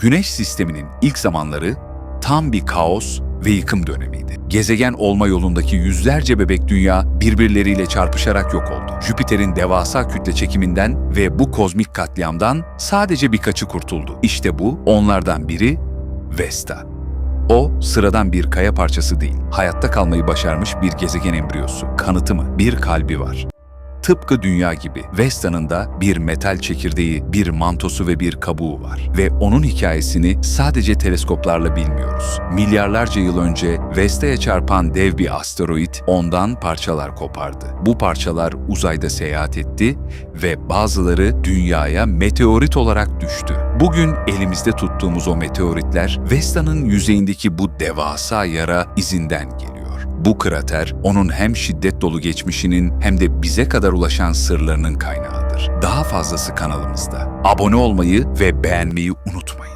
Güneş sisteminin ilk zamanları tam bir kaos ve yıkım dönemiydi. Gezegen olma yolundaki yüzlerce bebek dünya birbirleriyle çarpışarak yok oldu. Jüpiter'in devasa kütle çekiminden ve bu kozmik katliamdan sadece birkaçı kurtuldu. İşte bu onlardan biri Vesta. O sıradan bir kaya parçası değil, hayatta kalmayı başarmış bir gezegen embriyosu. Kanıtı mı? Bir kalbi var. Tıpkı dünya gibi Vesta'nın da bir metal çekirdeği, bir mantosu ve bir kabuğu var. Ve onun hikayesini sadece teleskoplarla bilmiyoruz. Milyarlarca yıl önce Vesta'ya çarpan dev bir asteroid ondan parçalar kopardı. Bu parçalar uzayda seyahat etti ve bazıları dünyaya meteorit olarak düştü. Bugün elimizde tuttuğumuz o meteoritler Vesta'nın yüzeyindeki bu devasa yara izinden geliyor. Bu krater onun hem şiddet dolu geçmişinin hem de bize kadar ulaşan sırlarının kaynağıdır. Daha fazlası kanalımızda. Abone olmayı ve beğenmeyi unutmayın.